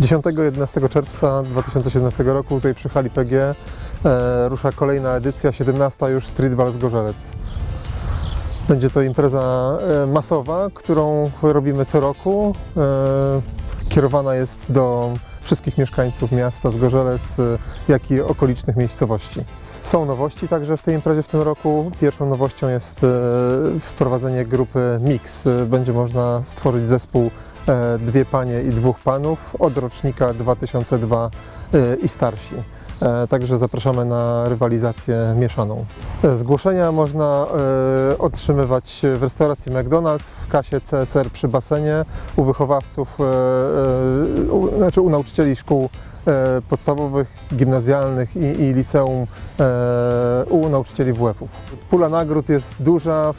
10-11 czerwca 2017 roku tutaj przy hali PG e, rusza kolejna edycja, 17 już Street Ball z Gorzelec. Będzie to impreza e, masowa, którą robimy co roku. E, kierowana jest do wszystkich mieszkańców miasta z Gorzelec, e, jak i okolicznych miejscowości. Są nowości także w tej imprezie w tym roku. Pierwszą nowością jest e, wprowadzenie grupy Mix. E, Będzie można stworzyć zespół e, dwie panie i dwóch panów od rocznika 2002 e, i starsi. E, Także zapraszamy na rywalizację mieszaną. E, Zgłoszenia można otrzymywać w restauracji McDonald's, w kasie CSR przy basenie, u wychowawców, znaczy u nauczycieli szkół podstawowych, gimnazjalnych i, i liceum e, u nauczycieli WF-ów. Pula nagród jest duża,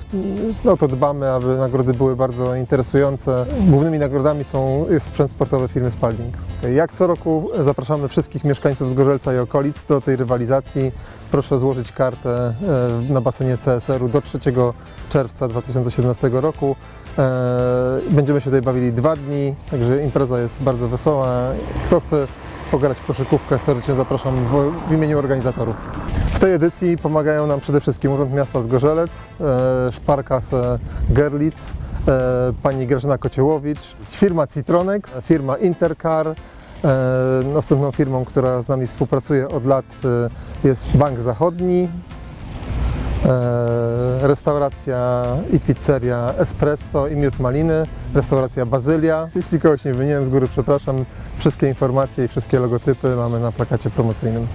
no to dbamy, aby nagrody były bardzo interesujące. Głównymi nagrodami są sprzęt sportowy firmy Spalding. Jak co roku zapraszamy wszystkich mieszkańców z Gorzelca i okolic do tej rywalizacji. Proszę złożyć kartę e, na basenie CSR-u do 3 czerwca 2017 roku. E, Będziemy się tutaj bawili dwa dni, także impreza jest bardzo wesoła. Kto chce pograć w koszykówkę, serdecznie zapraszam w, w imieniu organizatorów. W tej edycji pomagają nam przede wszystkim Urząd Miasta z Gorzelec, e, Szparkas e, Gerlitz, e, pani Grażyna Kociełowicz, firma Citronex, firma Intercar. Następną firmą, która z nami współpracuje od lat jest Bank Zachodni, restauracja i pizzeria Espresso i Miód Maliny, restauracja Bazylia. Jeśli kogoś nie wymieniłem z góry, przepraszam. Wszystkie informacje i wszystkie logotypy mamy na plakacie promocyjnym.